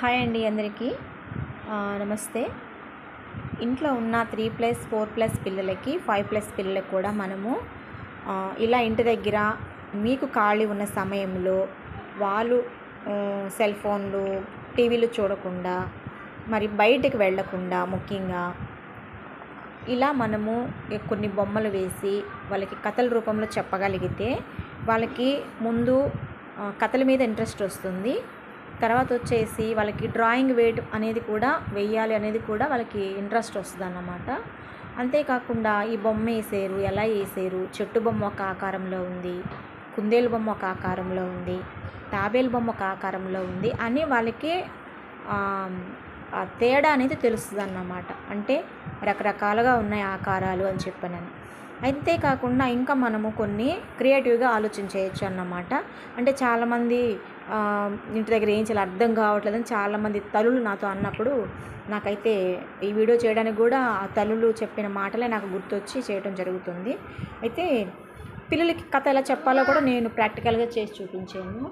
Hi అండి అందరికీ. నమస్తే. ఇంట్లో ఉన్న త్రీ ప్లస్ ఫోర్ ప్లస్ పిల్లలకి ఫైవ్ ప్లస్ పిల్లలకి కూడా మనము ఇలా ఇంటి దగ్గర మీకు ఖాళీ ఉన్న సమయంలో వాళ్ళు సెల్ ఫోన్లు టీవీలు చూడకుండా మరి బయటకు వెళ్ళకుండా ముఖ్యంగా ఇలా మనము కొన్ని బొమ్మలు వేసి వాళ్ళకి కథల రూపంలో చెప్పగలిగితే వాళ్ళకి ముందు కథల మీద ఇంట్రెస్ట్ వస్తుంది. తర్వాత వచ్చేసి వాళ్ళకి డ్రాయింగ్ వేయడం అనేది కూడా వెయ్యాలి అనేది కూడా వాళ్ళకి ఇంట్రెస్ట్ వస్తుంది అన్నమాట అంతేకాకుండా ఈ బొమ్మ వేసారు ఎలా వేసారు చెట్టు బొమ్మ ఒక ఆకారంలో ఉంది కుందేలు బొమ్మ ఒక ఆకారంలో ఉంది తాబేలు బొమ్మ ఒక ఆకారంలో ఉంది అని వాళ్ళకి తేడా అనేది తెలుస్తుంది అన్నమాట అంటే రకరకాలుగా ఉన్నాయి ఆకారాలు అని చెప్పానని. అంతేకాకుండా ఇంకా మనము కొన్ని క్రియేటివ్గా ఆలోచించేయచ్చు అన్నమాట అంటే చాలామంది ఇంటి దగ్గర ఏం చేయాలి అర్థం కావట్లేదని చాలామంది తల్లులు నాతో అన్నప్పుడు నాకైతే ఈ వీడియో చేయడానికి కూడా ఆ తల్లులు చెప్పిన మాటలే నాకు గుర్తొచ్చి చేయడం జరుగుతుంది. అయితే పిల్లలకి కథ ఎలా చెప్పాలో కూడా నేను ప్రాక్టికల్గా చేసి చూపించాను.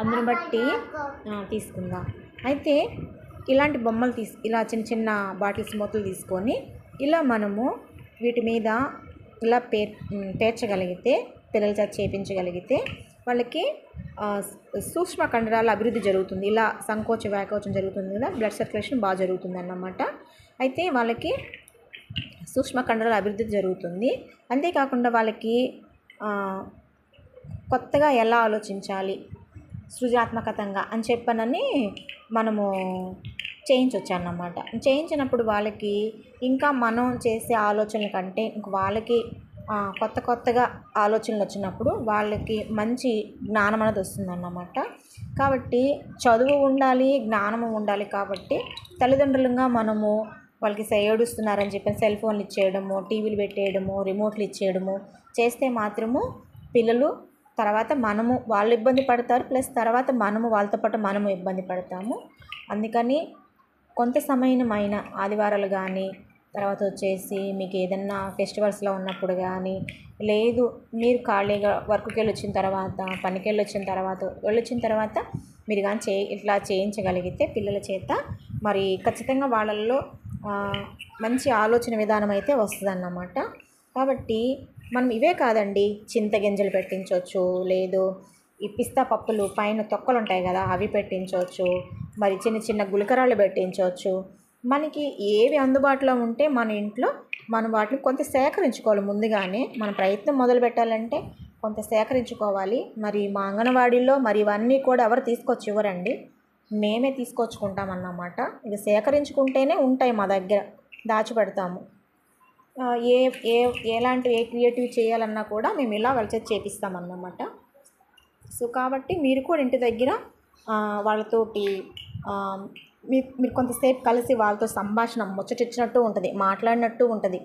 అందుని బట్టి తీసుకుందా తీసుకుందాం. అయితే ఇలాంటి బొమ్మలు తీసు ఇలా చిన్న చిన్న బాటిల్స్ మూతలు తీసుకొని ఇలా మనము వీటి మీద ఇలా పేర్ పేర్చగలిగితే పిల్లల చేత చేపించగలిగితే వాళ్ళకి సూక్ష్మ కండరాల అభివృద్ధి జరుగుతుంది. ఇలా సంకోచ వ్యాకోచం జరుగుతుంది కదా బ్లడ్ సర్క్యులేషన్ బాగా జరుగుతుంది అన్నమాట అయితే వాళ్ళకి సూక్ష్మ కండరాల అభివృద్ధి జరుగుతుంది. అంతేకాకుండా వాళ్ళకి కొత్తగా ఎలా ఆలోచించాలి సృజనాత్మకతంగా అని చెప్పనని మనము చేయించవచ్చు అన్నమాట చేయించినప్పుడు వాళ్ళకి ఇంకా మనం చేసే ఆలోచనల కంటే ఇంక వాళ్ళకి కొత్త కొత్తగా ఆలోచనలు వచ్చినప్పుడు వాళ్ళకి మంచి జ్ఞానం అనేది వస్తుందన్నమాట. కాబట్టి చదువు ఉండాలి జ్ఞానము ఉండాలి కాబట్టి తల్లిదండ్రులుగా మనము వాళ్ళకి స- ఏడుస్తున్నారని చెప్పి సెల్ ఫోన్లు ఇచ్చేయడము టీవీలు పెట్టేయడము రిమోట్లు ఇచ్చేయడము చేస్తే మాత్రము పిల్లలు తర్వాత మనము వాళ్ళు ఇబ్బంది పడతారు ప్లస్ తర్వాత మనము వాళ్ళతో పాటు మనము ఇబ్బంది పడతాము. అందుకని కొంత సమయమైన ఆదివారాలు కానీ తర్వాత వచ్చేసి మీకు ఏదన్నా ఫెస్టివల్స్లో ఉన్నప్పుడు కానీ లేదు మీరు ఖాళీగా వర్క్కి వెళ్ళి వచ్చిన తర్వాత పనికి వెళ్ళి వచ్చిన తర్వాత వెళ్ళొచ్చిన తర్వాత మీరు కానీ చే ఇట్లా చేయించగలిగితే పిల్లల చేత మరి ఖచ్చితంగా వాళ్ళల్లో మంచి ఆలోచన విధానం అయితే వస్తుందన్నమాట. కాబట్టి మనం ఇవే కాదండి చింతగింజలు పెట్టించవచ్చు లేదు ఈ పిస్తా పప్పులు పైన తొక్కలు ఉంటాయి కదా అవి పెట్టించవచ్చు మరి చిన్న చిన్న గులకరాళ్ళు పెట్టించవచ్చు మనకి ఏవి అందుబాటులో ఉంటే మన ఇంట్లో మనం వాటిని కొంత సేకరించుకోవాలి. ముందుగానే మన ప్రయత్నం మొదలు పెట్టాలంటే కొంత సేకరించుకోవాలి. మరి మా అంగన్వాడీలో మరి ఇవన్నీ కూడా ఎవరు తీసుకొచ్చి ఇవ్వరండి? మేమే తీసుకొచ్చుకుంటాం అన్నమాట. ఇవి సేకరించుకుంటేనే ఉంటాయి మా దగ్గర. దాచిపెడతాము. ఏ ఏ ఎలాంటి ఏ క్రియేటివ్ చేయాలన్నా కూడా మేము ఇలా వాళ్ళ చేతి చేపిస్తామన్నమాట సో కాబట్టి మీరు కూడా ఇంటి దగ్గర వాళ్ళతోటి మీ మీరు కొంతసేపు కలిసి వాళ్ళతో సంభాషణ ముచ్చటిచ్చినట్టు ఉంటుంది మాట్లాడినట్టు ఉంటుంది.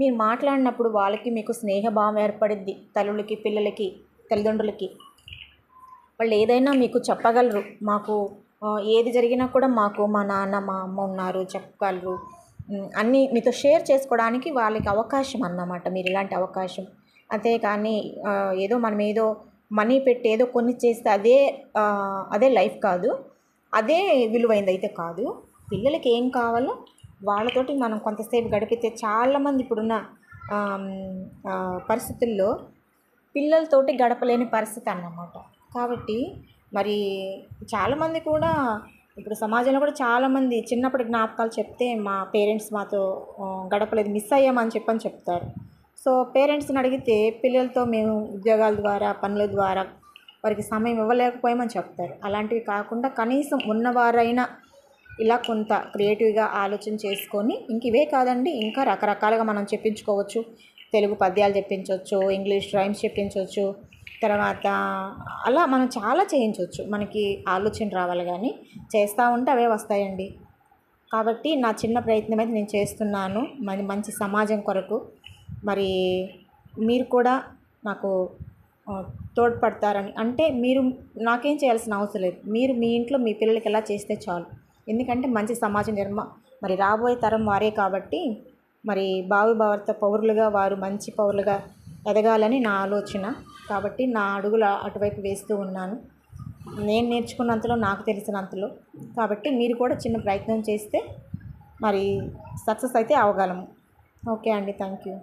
మీరు మాట్లాడినప్పుడు వాళ్ళకి మీకు స్నేహభావం ఏర్పడిద్ది తల్లులకి పిల్లలకి తల్లిదండ్రులకి. వాళ్ళు ఏదైనా మీకు చెప్పగలరు మాకు ఏది జరిగినా కూడా మాకు మా నాన్న మా అమ్మ ఉన్నారు చెప్పగలరు. అన్నీ మీతో షేర్ చేసుకోవడానికి వాళ్ళకి అవకాశం అన్నమాట మీరు ఇలాంటి అవకాశం. అంతేకాని కానీ ఏదో మనం ఏదో మనీ పెట్టి ఏదో కొన్ని చేస్తే అదే అదే లైఫ్ కాదు. అదే విలువైంది అయితే కాదు. పిల్లలకి ఏం కావాలో వాళ్ళతోటి మనం కొంతసేపు గడిపితే చాలామంది ఇప్పుడున్న పరిస్థితుల్లో పిల్లలతోటి గడపలేని పరిస్థితి అన్నమాట. కాబట్టి మరి చాలామంది కూడా ఇప్పుడు సమాజంలో కూడా చాలామంది చిన్నప్పటి జ్ఞాపకాలు చెప్తే మా పేరెంట్స్ మాతో గడపలేదు మిస్ అయ్యామని చెప్పని చెప్తారు. సో పేరెంట్స్ని అడిగితే పిల్లలతో మేము ఉద్యోగాల ద్వారా పనుల ద్వారా వారికి సమయం ఇవ్వలేకపోయామని చెప్తారు. అలాంటివి కాకుండా కనీసం ఉన్నవారైనా ఇలా కొంత క్రియేటివ్గా ఆలోచన చేసుకొని ఇంక ఇవే కాదండి ఇంకా రకరకాలుగా మనం చెప్పించుకోవచ్చు. తెలుగు పద్యాలు చెప్పించవచ్చు ఇంగ్లీష్ రైమ్స్ చెప్పించవచ్చు తర్వాత అలా మనం చాలా చేయించవచ్చు మనకి ఆలోచన రావాలి కానీ చేస్తూ ఉంటే అవే వస్తాయండి. కాబట్టి నా చిన్న ప్రయత్నం అయితే నేను చేస్తున్నాను. మరి మంచి సమాజం కొరకు. మరి మీరు కూడా నాకు తోడ్పడతారని. అంటే మీరు నాకేం చేయాల్సిన అవసరం లేదు. మీరు మీ ఇంట్లో మీ పిల్లలకి ఎలా చేస్తే చాలు. ఎందుకంటే మంచి సమాజ నిర్మా మరి రాబోయే తరం వారే కాబట్టి మరి భావి భావర్త పౌరులుగా వారు మంచి పౌరులుగా ఎదగాలని నా ఆలోచన. కాబట్టి నా అడుగులు అటువైపు వేస్తూ ఉన్నాను. నేను నేర్చుకున్నంతలో నాకు తెలిసినంతలో. కాబట్టి మీరు కూడా చిన్న ప్రయత్నం చేస్తే మరి సక్సెస్ అయితే అవగలము ఓకే అండి. Thank you.